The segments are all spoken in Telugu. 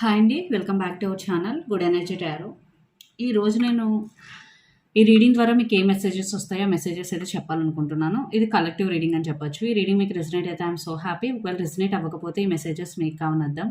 హాయ్ అండి welcome back to our channel Good Energy Tarot. ఈరోజు నేను ఈ రీడింగ్ ద్వారా మీకు ఏ మెసేజెస్ వస్తాయో మెసేజెస్ అయితే చెప్పాలనుకుంటున్నాను. ఇది కలెక్టివ్ రీడింగ్ అని చెప్పొచ్చు. ఈ రీడింగ్ మీకు రెసినేట్ అయితే ఐఎమ్ సో హ్యాపీ ఒకవేళ రెసినేట్ అవ్వకపోతే ఈ మెసేజెస్ మీకు కావనద్దాం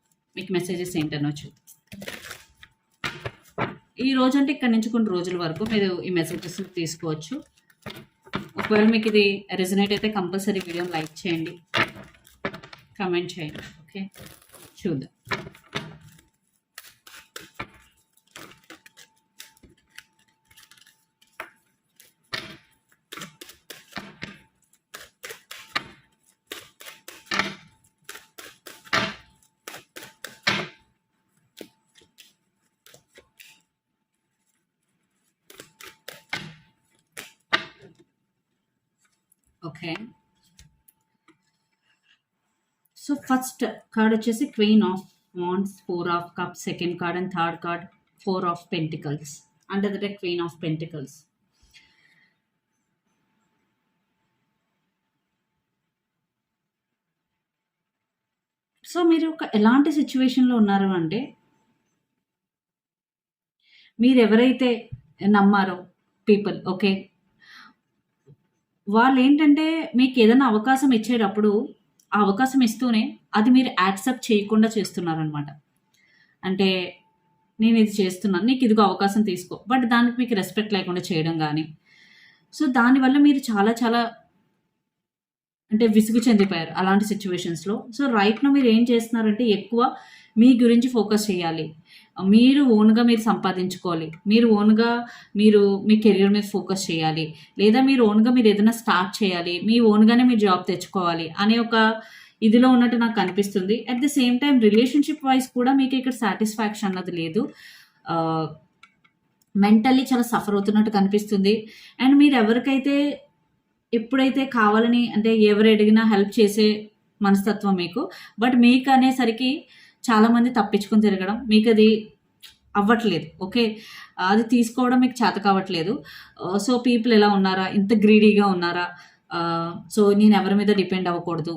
మీకు మెసేజెస్ ఏంటనొచ్చు ఈ రోజు అంటే ఇక్కడ నుంచి కొన్ని రోజుల వరకు మీరు ఈ మెసేజెస్ తీసుకోవచ్చు. ఒకవేళ మీకు ఇది రెజనేట్ అయితే కంపల్సరీ వీడియోని లైక్ చేయండి. కమెంట్ చేయండి. ఓకే చూద్దాం. ఓకే. సో ఫస్ట్ కార్డ్ వచ్చేసి queen of wands four of cup second card and third card four of pentacles under the queen of pentacles so మీరు ఒక ఎలాంటి సిచ్యువేషన్లో ఉన్నారు అంటే మీరు ఎవరైతే నమ్మారో పీపుల్ ఓకే వాళ్ళు ఏంటంటే మీకు ఏదైనా అవకాశం ఇచ్చేటప్పుడు ఆ అవకాశం ఇస్తూనే అది మీరు యాక్సెప్ట్ చేయకుండా చేస్తున్నారనమాట అంటే నేను ఇది చేస్తున్నాను నీకు ఇదిగో అవకాశం తీసుకో బట్ దానికి మీకు రెస్పెక్ట్ లేకుండా చేయడం కానీ. సో దానివల్ల మీరు చాలా చాలా అంటే విసుగు చెందిపోయారు అలాంటి సిచ్యువేషన్స్లో. సో రైట్ను మీరు ఏం చేస్తున్నారంటే ఎక్కువ మీ గురించి ఫోకస్ చేయాలి. మీరు ఓన్గా మీరు సంపాదించుకోవాలి. మీరు ఓన్గా మీరు మీ కెరీర్ మీద ఫోకస్ చేయాలి. లేదా మీరు ఓన్గా మీరు ఏదైనా స్టార్ట్ చేయాలి. మీ ఓన్గానే మీరు జాబ్ తెచ్చుకోవాలి అనే ఒక ఇదిలో ఉన్నట్టు నాకు అనిపిస్తుంది. At the same time relationship wise కూడా మీకు ఇక్కడ సాటిస్ఫాక్షన్ అన్నది లేదు. మెంటల్లీ చాలా సఫర్ అవుతున్నట్టు కనిపిస్తుంది. అండ్ మీరు ఎవరికైతే ఎప్పుడైతే కావాలని అంటే ఎవరు అడిగినా హెల్ప్ చేసే మనస్తత్వం మీకు. బట్ మీకు అనేసరికి చాలామంది తప్పించుకొని తిరగడం మీకు అది అవ్వట్లేదు ఓకే? అది తీసుకోవడం మీకు చేత కావట్లేదు. సో పీపుల్ ఎలా ఉన్నారా? ఇంత గ్రీడీగా ఉన్నారా? సో నేను ఎవరి మీద డిపెండ్ అవ్వకూడదు.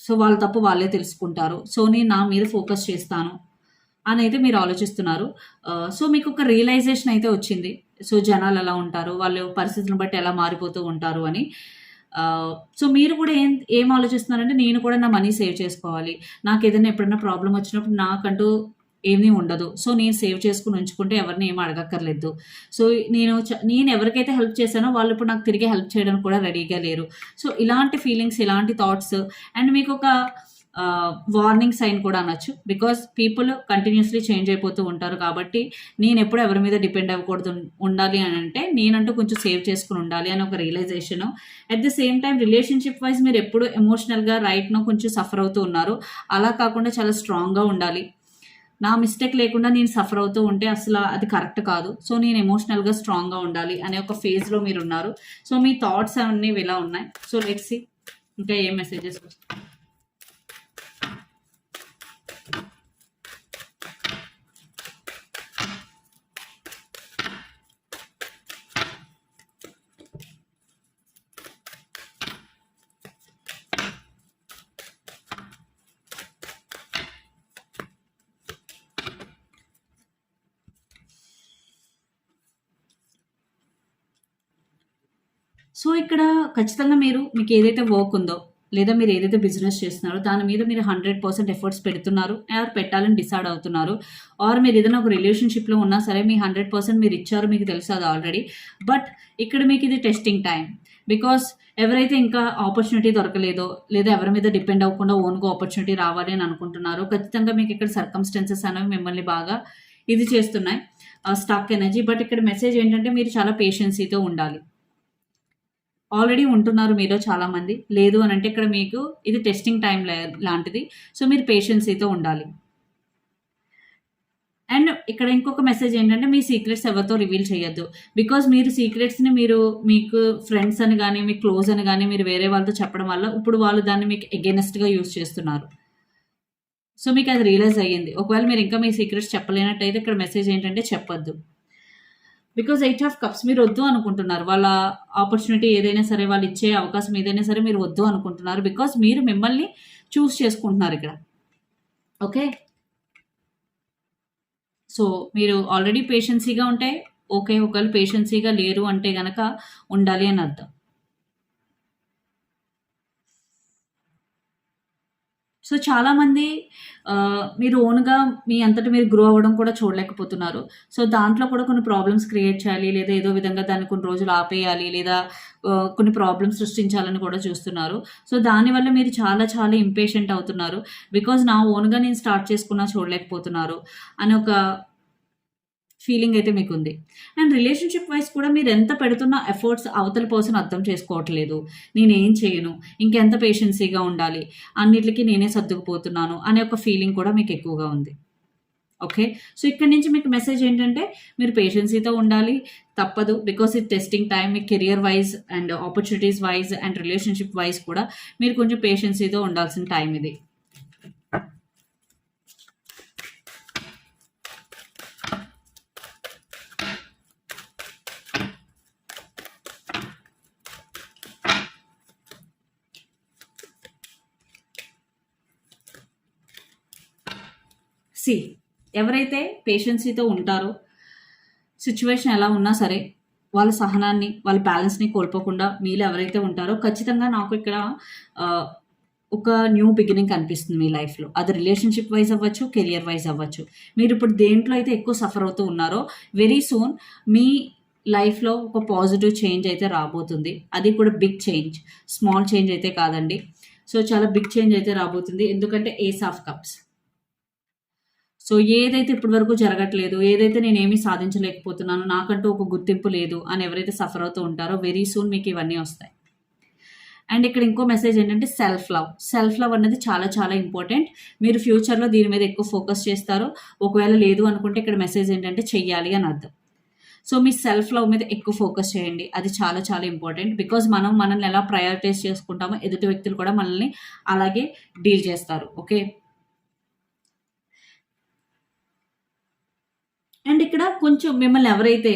సో వాళ్ళ తప్పు వాళ్ళే తెలుసుకుంటారు. సో నేను నా మీద ఫోకస్ చేస్తాను అని అయితే మీరు ఆలోచిస్తున్నారు. సో మీకు ఒక రియలైజేషన్ అయితే వచ్చింది. సో జనాలు ఎలా ఉంటారు? వాళ్ళు పరిస్థితులను బట్టి ఎలా మారిపోతూ ఉంటారు అని. సో మీరు కూడా ఏం ఏం ఆలోచిస్తున్నారంటే నేను కూడా నా మనీ సేవ్ చేసుకోవాలి. నాకు ఏదైనా ఎప్పుడైనా ప్రాబ్లం వచ్చినప్పుడు నాకంటూ ఏమీ ఉండదు. సో నేను సేవ్ చేసుకుని ఉంచుకుంటే ఎవరిని ఏం అడగక్కర్లేదు. సో నేను నేను ఎవరికైతే హెల్ప్ చేశానో వాళ్ళు ఇప్పుడు నాకు తిరిగి హెల్ప్ చేయడానికి కూడా రెడీగా లేరు. సో ఇలాంటి ఫీలింగ్స్ ఇలాంటి థాట్స్ అండ్ మీకు ఒక వార్నింగ్ సైన్ కూడా అనొచ్చు. బికాస్ పీపుల్ కంటిన్యూస్లీ చేంజ్ అయిపోతూ ఉంటారు కాబట్టి నేను ఎప్పుడు ఎవరి మీద డిపెండ్ అవ్వకూడదు ఉండాలి అని అంటే నేనంటూ కొంచెం సేవ్ చేసుకుని ఉండాలి అని ఒక realization at the same time relationship wise మీరు ఎప్పుడు ఎమోషనల్గా రైట్నో కొంచెం సఫర్ అవుతూ ఉన్నారు. అలా కాకుండా చాలా స్ట్రాంగ్గా ఉండాలి. నా మిస్టేక్ లేకుండా నేను సఫర్ అవుతూ ఉంటే అసలు అది కరెక్ట్ కాదు. సో నేను ఎమోషనల్గా స్ట్రాంగ్గా ఉండాలి అనే ఒక ఫేజ్లో మీరు ఉన్నారు సో మీ థాట్స్ అన్నీ ఇలా ఉన్నాయి. సో లెట్స్ ఇంకా ఏం మెసేజెస్ వస్తాయి? సో ఇక్కడ ఖచ్చితంగా మీరు మీకు ఏదైతే వర్క్ ఉందో లేదా మీరు ఏదైతే బిజినెస్ చేస్తున్నారో దాని మీద మీరు హండ్రెడ్ పర్సెంట్ ఎఫర్ట్స్ పెడుతున్నారు ఆర్ పెట్టాలని డిసైడ్ అవుతున్నారు ఆర్ మీరు ఏదైనా ఒక రిలేషన్షిప్లో ఉన్నా సరే మీ హండ్రెడ్ పర్సెంట్ మీరు ఇచ్చారు మీకు తెలుసు అది ఆల్రెడీ బట్ ఇక్కడ మీకు ఇది టెస్టింగ్ టైం బికాస్ ఎవరైతే ఇంకా ఆపర్చునిటీ దొరకలేదో లేదా ఎవరి మీద డిపెండ్ అవ్వకుండా ఓన్గా ఆపర్చునిటీ రావాలి అని అనుకుంటున్నారో ఖచ్చితంగా మీకు ఇక్కడ సర్కమ్స్టెన్సెస్ అనేవి మిమ్మల్ని బాగా ఇది చేస్తున్నాయి స్టాక్ ఎనర్జీ బట్ ఇక్కడ మెసేజ్ ఏంటంటే మీరు చాలా పేషెన్సీతో ఉండాలి. ఆల్రెడీ ఉంటున్నారు మీలో చాలామంది. లేదు అని అంటే ఇక్కడ మీకు ఇది టెస్టింగ్ టైం లాంటిది. సో మీరు పేషెన్సీతో ఉండాలి. అండ్ ఇక్కడ ఇంకొక మెసేజ్ ఏంటంటే మీ సీక్రెట్స్ ఎవరితో రివీల్ చేయొద్దు. బికాజ్ మీరు సీక్రెట్స్ని మీరు మీకు ఫ్రెండ్స్ అని కానీ మీ క్లోజ్ అని కానీ మీరు వేరే వాళ్ళతో చెప్పడం వల్ల ఇప్పుడు వాళ్ళు దాన్ని మీకు ఎగెనెస్ట్గా యూజ్ చేస్తున్నారు. సో మీకు అది రియలైజ్ అయ్యింది. ఒకవేళ మీరు ఇంకా మీ సీక్రెట్స్ చెప్పలేనట్టయితే ఇక్కడ మెసేజ్ ఏంటంటే చెప్పొద్దు. బికాజ్ ఎయిట్ ఆఫ్ కప్స్ మీరు వద్దు అనుకుంటున్నారు. వాళ్ళ ఆపర్చునిటీ ఏదైనా సరే వాళ్ళు ఇచ్చే అవకాశం ఏదైనా సరే మీరు వద్దు అనుకుంటున్నారు బికాజ్ మీరు మిమ్మల్ని చూస్ చేసుకుంటున్నారు ఇక్కడ. ఓకే సో మీరు ఆల్రెడీ పేషెన్సీగా ఉంటే ఓకే ఒకవేళ పేషెన్సీగా లేరు అంటే గనక ఉండాలి అని అర్థం. సో చాలామంది మీరు ఓన్గా మీ అంతటి మీరు గ్రో అవ్వడం కూడా చూడలేకపోతున్నారు. సో దాంట్లో కూడా కొన్ని ప్రాబ్లమ్స్ క్రియేట్ చేయాలి లేదా ఏదో విధంగా దాన్ని కొన్ని రోజులు ఆపేయాలి లేదా కొన్ని ప్రాబ్లమ్స్ సృష్టించాలని కూడా చూస్తున్నారు. సో దానివల్ల మీరు చాలా చాలా ఇంపేషెంట్ అవుతున్నారు. బికాజ్ నా ఓన్గా నేను స్టార్ట్ చేసుకున్నా చూడలేకపోతున్నారు. అని ఒక ఫీలింగ్ అయితే మీకు ఉంది అండ్ రిలేషన్షిప్ వైస్ కూడా మీరు ఎంత పెడుతున్న ఎఫర్ట్స్ అవతల పర్సన్ అర్థం చేసుకోవట్లేదు. నేనేం చేయను? ఇంకెంత పేషెన్సీగా ఉండాలి? అన్నిటికీ నేనే సర్దుకుపోతున్నాను అనే ఒక ఫీలింగ్ కూడా మీకు ఎక్కువగా ఉంది. ఓకే సో ఇక్కడ నుంచి మీకు మెసేజ్ ఏంటంటే మీరు పేషెన్సీతో ఉండాలి. తప్పదు. బికాస్ ఇది testing time me career wise and opportunities wise and relationship wise కూడా మీరు కొంచెం పేషెన్సీతో ఉండాల్సిన టైం ఇది. సి ఎవరైతే పేషెన్సీతో ఉంటారో సిచ్యువేషన్ ఎలా ఉన్నా సరే వాళ్ళ సహనాన్ని వాళ్ళ బ్యాలెన్స్ని కోల్పోకుండా మీలో ఎవరైతే ఉంటారో ఖచ్చితంగా నాకు ఇక్కడ ఒక న్యూ బిగినింగ్ కనిపిస్తుంది మీ లైఫ్లో. అది రిలేషన్షిప్ వైజ్ అవ్వచ్చు కెరియర్ వైజ్ అవ్వచ్చు. మీరు ఇప్పుడు దేంట్లో అయితే ఎక్కువ సఫర్ అవుతూ ఉన్నారో వెరీ సూన్ మీ లైఫ్లో ఒక పాజిటివ్ చేంజ్ అయితే రాబోతుంది. అది కూడా బిగ్ చేంజ్. స్మాల్ చేంజ్ అయితే కాదండి. సో చాలా బిగ్ చేంజ్ అయితే రాబోతుంది. ఎందుకంటే ఏస్ ఆఫ్ కప్స్. సో ఏదైతే ఇప్పటి వరకు జరగట్లేదు ఏదైతే నేను ఏమీ సాధించలేకపోతున్నాను నాకంటూ ఒక గుర్తింపు లేదు అని ఎవరైతే సఫర్ అవుతూ ఉంటారో వెరీ సూన్ మీకు ఇవన్నీ వస్తాయి. అండ్ ఇక్కడ ఇంకో మెసేజ్ ఏంటంటే సెల్ఫ్ లవ్ సెల్ఫ్ లవ్ అనేది చాలా చాలా ఇంపార్టెంట్ మీరు ఫ్యూచర్లో దీని మీద ఎక్కువ ఫోకస్ చేస్తారు. ఒకవేళ లేదు అనుకుంటే ఇక్కడ మెసేజ్ ఏంటంటే చెయ్యాలి అని అర్థం. సో మీ సెల్ఫ్ లవ్ మీద ఎక్కువ ఫోకస్ చేయండి. అది చాలా చాలా ఇంపార్టెంట్ బికాజ్ మనం మనల్ని ఎలా ప్రయారిటైజ్ చేసుకుంటామో ఎదుటి వ్యక్తులు కూడా మనల్ని అలాగే డీల్ చేస్తారు. ఓకే అండ్ ఇక్కడ కొంచెం మిమ్మల్ని ఎవరైతే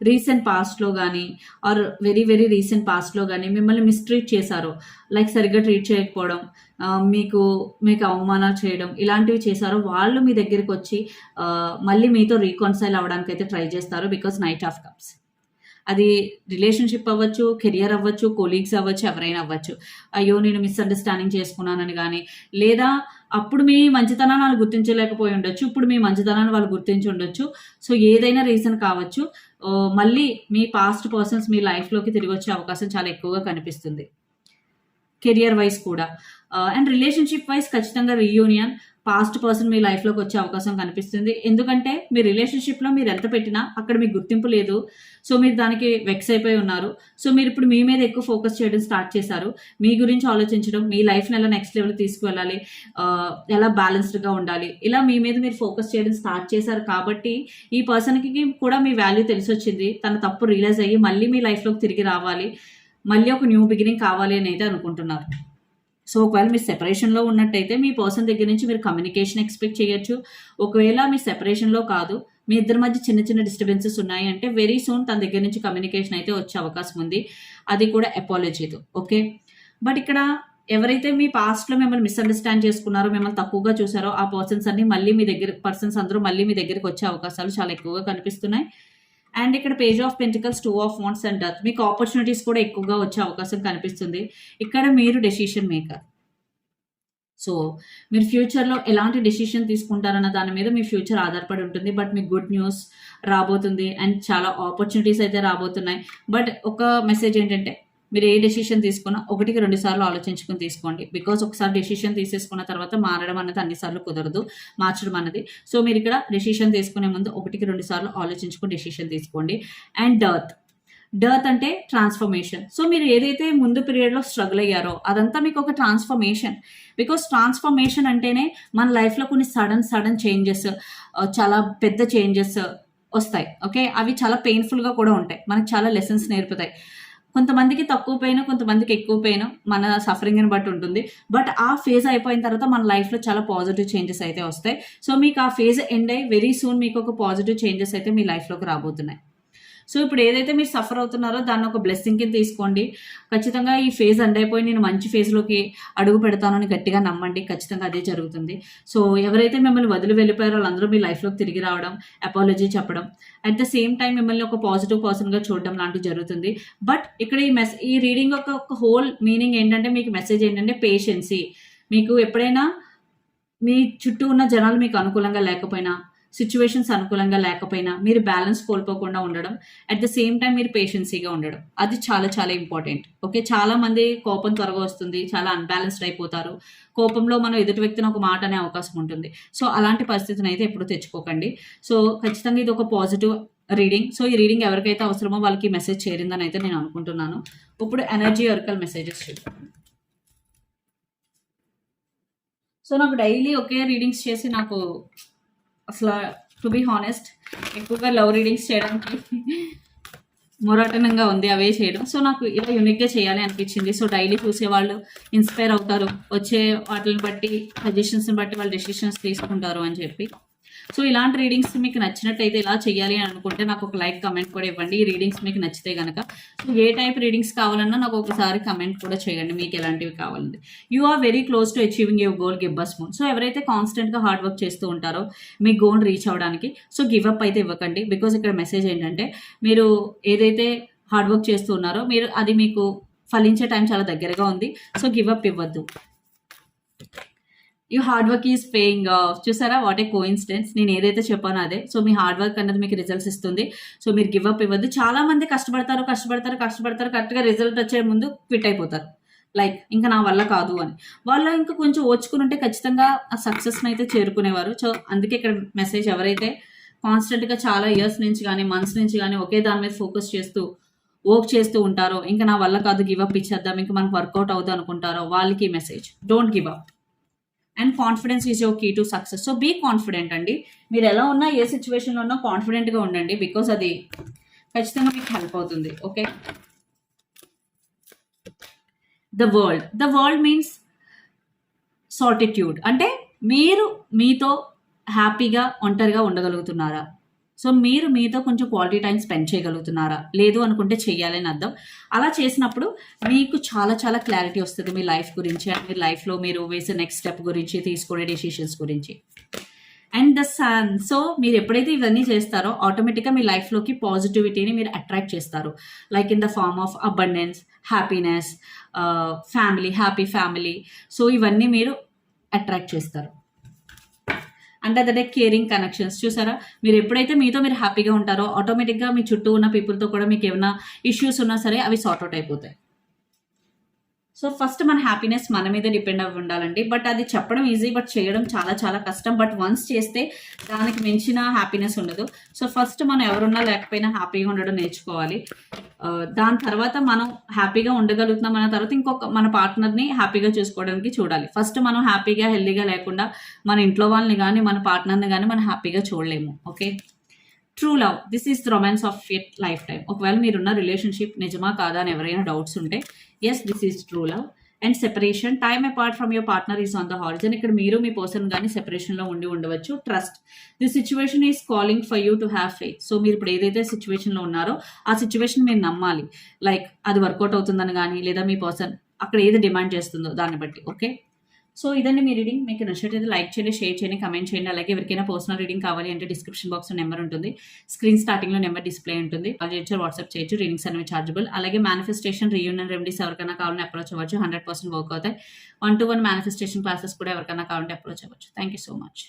రీసెంట్ పాస్ట్లో కానీ ఆర్ వెరీ వెరీ రీసెంట్ పాస్ట్లో కానీ మిమ్మల్ని మిస్ట్రీట్ చేశారో లైక్ సరిగ్గా ట్రీట్ చేయకపోవడం మీకు మీకు అవమానాలు చేయడం ఇలాంటివి చేశారో వాళ్ళు మీ దగ్గరికి వచ్చి మళ్ళీ మీతో రీకాన్సైల్ అవ్వడానికి అయితే ట్రై చేస్తారు బికాస్ నైట్ ఆఫ్ కప్స్ అది రిలేషన్షిప్ అవ్వచ్చు కెరియర్ అవ్వచ్చు కొలీగ్స్ అవ్వచ్చు ఎవరైనా అవ్వచ్చు. అయ్యో నేను మిస్అండర్స్టాండింగ్ చేసుకున్నానని కానీ లేదా అప్పుడు మీ మంచితనాన్ని వాళ్ళు గుర్తించలేకపోయి ఉండొచ్చు ఇప్పుడు మీ మంచితనాన్ని వాళ్ళు గుర్తించి ఉండొచ్చు. సో ఏదైనా రీజన్ కావచ్చు మళ్ళీ మీ పాస్ట్ పర్సన్స్ మీ లైఫ్లోకి తిరిగి వచ్చే అవకాశం చాలా ఎక్కువగా కనిపిస్తుంది. కెరియర్ వైజ్ కూడా. అండ్ రిలేషన్షిప్ వైజ్ ఖచ్చితంగా రీయూనియన్ పాస్ట్ పర్సన్ మీ లైఫ్లోకి వచ్చే అవకాశం కనిపిస్తుంది. ఎందుకంటే మీ రిలేషన్షిప్లో మీరు ఎంత పెట్టినా అక్కడ మీకు గుర్తింపు లేదు. సో మీరు దానికి వెక్స్ అయిపోయి ఉన్నారు. సో మీరు ఇప్పుడు మీ మీద ఎక్కువ ఫోకస్ చేయడం స్టార్ట్ చేశారు. మీ గురించి ఆలోచించడం మీ లైఫ్ని ఎలా నెక్స్ట్ లెవెల్ తీసుకువెళ్ళాలి ఎలా బ్యాలెన్స్డ్గా ఉండాలి ఇలా మీ మీద మీరు ఫోకస్ చేయడం స్టార్ట్ చేశారు కాబట్టి ఈ పర్సన్కి కూడా మీ వాల్యూ తెలిసి వచ్చింది తన తప్పు రియలైజ్ అయ్యి మళ్ళీ మీ లైఫ్లోకి తిరిగి రావాలి. మళ్ళీ ఒక న్యూ బిగినింగ్ కావాలి అని అయితే అనుకుంటున్నారు. సో ఒకవేళ మీరు సెపరేషన్లో ఉన్నట్టయితే మీ పర్సన్ దగ్గర నుంచి మీరు కమ్యూనికేషన్ ఎక్స్పెక్ట్ చేయొచ్చు. ఒకవేళ మీ సెపరేషన్లో కాదు మీ ఇద్దరి మధ్య చిన్న చిన్న డిస్టర్బెన్సెస్ ఉన్నాయి అంటే వెరీ సూన్ తన దగ్గర నుంచి కమ్యూనికేషన్ అయితే వచ్చే అవకాశం ఉంది. అది కూడా అపాలజీతో ఓకే బట్ ఇక్కడ ఎవరైతే మీ పాస్ట్లో మిమ్మల్ని మిస్అండర్స్టాండ్ చేసుకున్నారో మిమ్మల్ని తక్కువగా చూసారో ఆ పర్సన్స్ అన్ని మళ్ళీ మీ దగ్గర పర్సన్స్ అందరూ మళ్ళీ మీ దగ్గరికి వచ్చే అవకాశాలు చాలా ఎక్కువగా కనిపిస్తున్నాయి. అండ్ ఇక్కడ page of pentacles two of wands and మీకు ఆపర్చునిటీస్ కూడా ఎక్కువగా వచ్చే అవకాశం కనిపిస్తుంది. ఇక్కడ మీరు డెసిషన్ మేకర్ సో మీరు ఫ్యూచర్లో ఎలాంటి డెసిషన్ తీసుకుంటారన్న దాని మీద మీ ఫ్యూచర్ ఆధారపడి ఉంటుంది. బట్ మీకు గుడ్ న్యూస్ రాబోతుంది. అండ్ చాలా ఆపర్చునిటీస్ అయితే రాబోతున్నాయి. బట్ ఒక మెసేజ్ ఏంటంటే మీరు ఏ డెసిషన్ తీసుకున్నా ఒకటికి రెండు సార్లు ఆలోచించుకుని తీసుకోండి. బికాస్ ఒకసారి డెసిషన్ తీసేసుకున్న తర్వాత మారడం అన్నది అన్నిసార్లు కుదరదు. మార్చడం అన్నది. సో మీరు ఇక్కడ డెసిషన్ తీసుకునే ముందు ఒకటికి రెండు సార్లు ఆలోచించుకుని డెసిషన్ తీసుకోండి. అండ్ డర్త్ డర్త్ అంటే ట్రాన్స్ఫర్మేషన్ సో మీరు ఏదైతే ముందు పీరియడ్లో స్ట్రగుల్ అయ్యారో అదంతా మీకు ఒక ట్రాన్స్ఫర్మేషన్ బికాస్ ట్రాన్స్ఫర్మేషన్ అంటేనే మన లైఫ్లో కొన్ని సడన్ సడన్ చేంజెస్ చాలా పెద్ద చేంజెస్ వస్తాయి. ఓకే అవి చాలా పెయిన్ఫుల్గా కూడా ఉంటాయి. మనకు చాలా లెసన్స్ నేర్పుతాయి. కొంతమందికి తక్కువ పెయిన్ కొంతమందికి ఎక్కువ పెయిన్ మన సఫరింగ్ని బట్టి ఉంటుంది. బట్ ఆ ఫేజ్ అయిపోయిన తర్వాత మన లైఫ్లో చాలా పాజిటివ్ చేంజెస్ అయితే వస్తాయి. సో మీకు ఆ ఫేజ్ ఎండ్ అయ్యి వెరీ సూన్ మీకు ఒక పాజిటివ్ చేంజెస్ అయితే మీ లైఫ్లోకి రాబోతున్నాయి. సో ఇప్పుడు ఏదైతే మీరు సఫర్ అవుతున్నారో దాన్ని ఒక బ్లెస్సింగ్ కింద తీసుకోండి. ఖచ్చితంగా ఈ ఫేజ్ అండ్ అయిపోయి నేను మంచి ఫేజ్లోకి అడుగు పెడతానని గట్టిగా నమ్మండి. ఖచ్చితంగా అదే జరుగుతుంది. సో ఎవరైతే మిమ్మల్ని వదిలి వెళ్ళిపోయారో వాళ్ళందరూ మీ లైఫ్లోకి తిరిగి రావడం అపాలజీ చెప్పడం. అట్ ద సేమ్ టైం మిమ్మల్ని ఒక పాజిటివ్ పర్సన్గా చూడడం లాంటివి జరుగుతుంది. బట్ ఇక్కడ ఈ మెస్ ఈ రీడింగ్ యొక్క ఒక హోల్ మీనింగ్ ఏంటంటే మీకు మెసేజ్ ఏంటంటే పేషెన్సీ మీకు ఎప్పుడైనా మీ చుట్టూ ఉన్న జనాలు మీకు అనుకూలంగా లేకపోయినా సిచ్యువేషన్స్ అనుకూలంగా లేకపోయినా మీరు బ్యాలెన్స్ కోల్పోకుండా ఉండడం అట్ ద సేమ్ టైం మీరు పేషెన్సీగా ఉండడం. అది చాలా చాలా ఇంపార్టెంట్. ఓకే? చాలా మంది కోపం త్వరగా వస్తుంది చాలా అన్బ్యాలెన్స్డ్ అయిపోతారు. కోపంలో మనం ఎదుటి వ్యక్తిని ఒక మాట అనే అవకాశం ఉంటుంది. సో అలాంటి పరిస్థితిని అయితే ఎప్పుడు తెచ్చుకోకండి. సో ఖచ్చితంగా ఇది ఒక పాజిటివ్ రీడింగ్ సో ఈ రీడింగ్ ఎవరికైతే అవసరమో వాళ్ళకి మెసేజ్ చేరిందని అయితే నేను అనుకుంటున్నాను. ఇప్పుడు ఎనర్జీ ఒరికల్ మెసేజెస్ చూద్దాం. సో నాకు డైలీ ఒకే రీడింగ్స్ చేసి నాకు అసలు టు బి హానెస్ట్ ఎక్కువగా లవ్ రీడింగ్స్ చేయడానికి మొరటనంగా ఉంది అవే చేయడం. సో నాకు ఇలా యూనిక్గా చేయాలి అనిపించింది. సో డైలీ చూసేవాళ్ళు ఇన్స్పైర్ అవుతారు. వచ్చే వాటిని బట్టి సజెషన్స్ని బట్టి వాళ్ళు డెసిషన్స్ తీసుకుంటారు అని చెప్పి. సో ఇలాంటి రీడింగ్స్ మీకు నచ్చినట్టయితే ఇలా చేయాలి అని అనుకుంటే నాకు ఒక లైక్ కమెంట్ కూడా ఇవ్వండి. ఈ రీడింగ్స్ మీకు నచ్చితే కనుక సో ఏ టైప్ రీడింగ్స్ కావాలన్నా నాకు ఒకసారి కమెంట్ కూడా చేయండి. మీకు ఎలాంటివి కావాలండి you are very close to achieving your goal give bus మూన్ సో ఎవరైతే కాన్స్టెంట్గా హార్డ్ వర్క్ చేస్తూ ఉంటారో మీ గోల్ రీచ్ అవ్వడానికి సో గివ్ అప్ అయితే ఇవ్వకండి. బికాజ్ ఇక్కడ మెసేజ్ ఏంటంటే మీరు ఏదైతే హార్డ్ వర్క్ చేస్తూ ఉన్నారో మీరు అది మీకు ఫలించే టైం చాలా దగ్గరగా ఉంది. సో గివ్ అప్ ఇవ్వద్దు. You hard work is paying off చూసారా? వాట్ ఏ కో నేను ఏదైతే చెప్పానో అదే. సో మీ హార్డ్ వర్క్ అన్నది మీకు రిజల్ట్స్ ఇస్తుంది. సో మీరు గివ్ అప్ ఇవ్వద్దు. చాలా మంది కష్టపడతారు కష్టపడతారు. కష్టపడతారు కరెక్ట్గా రిజల్ట్ వచ్చే ముందు క్విట్ అయిపోతారు. లైక్ ఇంకా నా వల్ల కాదు అని. వాళ్ళు ఇంకా కొంచెం ఓచుకుని ఉంటే ఖచ్చితంగా ఆ సక్సెస్ని అయితే చేరుకునేవారు. సో అందుకే ఇక్కడ మెసేజ్ ఎవరైతే కాన్స్టెంట్గా చాలా ఇయర్స్ నుంచి కానీ మంత్స్ నుంచి కానీ ఒకే దాని మీద ఫోకస్ చేస్తూ వర్క్ చేస్తూ ఉంటారో ఇంకా నా వల్ల కాదు గివ్ అప్ ఇచ్చేద్దాం ఇంకా మనకు వర్కౌట్ అవుతుంది అనుకుంటారో వాళ్ళకి message don't give up and confidence is your key to success so be confident అండి. మీరు ఎలా ఉన్నా ఏ సిచ్యువేషన్లో ఉన్నా కాన్ఫిడెంట్గా ఉండండి. బికాస్ అది ఖచ్చితంగా మీకు హెల్ప్ అవుతుంది. Okay the world the world means solitude అంటే మీరు మీతో హ్యాపీగా ఒంటరిగా ఉండగలుగుతున్నారా? సో మీరు మీతో కొంచెం క్వాలిటీ టైం స్పెండ్ చేయగలుగుతున్నారా? లేదు అనుకుంటే చేయాలని అర్థం. అలా చేసినప్పుడు మీకు చాలా చాలా క్లారిటీ వస్తుంది మీ లైఫ్ గురించి అండ్ మీ లైఫ్లో మీరు వేసే నెక్స్ట్ స్టెప్ గురించి తీసుకునే డెసిషన్స్ గురించి. అండ్ ద సన్ సో మీరు ఎప్పుడైతే ఇవన్నీ చేస్తారో ఆటోమేటిక్గా మీ లైఫ్లోకి పాజిటివిటీని మీరు అట్రాక్ట్ చేస్తారు. Like in the form of abundance happiness family happy family so ఇవన్నీ మీరు అట్రాక్ట్ చేస్తారు. అండ్ అదే కేరింగ్ కనెక్షన్స్ చూసారా? మీరు ఎప్పుడైతే మీతో మీరు హ్యాపీగా ఉంటారో ఆటోమేటిక్గా మీ చుట్టూ ఉన్న పీపుల్తో కూడా మీకు ఏమైనా ఇష్యూస్ ఉన్నా సరే అవి సార్ట్అవుట్ అయిపోతాయి. సో ఫస్ట్ మన హ్యాపీనెస్ మన మీద డిపెండ్ అవ్వి ఉండాలండి. బట్ అది చెప్పడం ఈజీ బట్ చేయడం చాలా చాలా కష్టం. బట్ వన్స్ చేస్తే దానికి మించిన హ్యాపీనెస్ ఉండదు. సో ఫస్ట్ మనం ఎవరున్నా లేకపోయినా హ్యాపీగా ఉండడం నేర్చుకోవాలి. Uh, దాని తర్వాత మనం హ్యాపీగా ఉండగలుగుతున్నాం అన్న తర్వాత ఇంకొక మన పార్ట్నర్ని హ్యాపీగా చూసుకోవడానికి చూడాలి. ఫస్ట్ మనం హ్యాపీగా హెల్దీగా లేకుండా మన ఇంట్లో వాళ్ళని కానీ మన పార్ట్నర్ని కానీ మనం హ్యాపీగా చూడలేము. Okay true love this is the romance of at lifetime ఒకవేళ మీరున్న రిలేషన్షిప్ నిజమా కాదా అని ఎవరైనా డౌట్స్ ఉంటే yes this is true love and separation time apart from your partner is on the horizon ఇక్కడ మీరు మీ పర్సన్ కానీ సెపరేషన్లో ఉండి ఉండవచ్చు. Trust the situation is calling for you to have faith so మీరు ఇప్పుడు ఏదైతే సిచ్యువేషన్లో ఉన్నారో ఆ సిచ్యువేషన్ మీరు నమ్మాలి. లైక్ అది వర్కౌట్ అవుతుందని కానీ లేదా మీ పర్సన్ అక్కడ ఏది డిమాండ్ చేస్తుందో దాన్ని బట్టి ఓకే సో ఇదండి మీ రీడింగ్. మీకు నచ్చినట్లయితే లైక్ చేయండి షేర్ చేయండి కమెంట్ చేయండి. అలాగే ఎవరికైనా పర్సనల్ రీడింగ్ కావాలి అంటే డిస్క్రిప్షన్ బాక్స్ నెంబర్ ఉంటుంది. స్క్రీన్ స్టార్టింగ్లో నెంబర్ డిస్ప్లే ఉంటుంది. కాల్ చేయొచ్చు వాట్సాప్ చేయొచ్చు. రీడింగ్స్ అనేవి చార్జబుల్ అలాగే మేనిఫెస్టేషన్ రీయూనియన్ రెమెడీస్ ఎవరికైనా కావాలని అప్రోచ్ అవ్వచ్చు. హండ్రెడ్ పర్సెంట్ వర్క్ అవుతాయి. One to one manifestation classes కూడా ఎవరికైనా కావాలంటే అప్రోచ్ అవ్వచ్చు. Thank you so much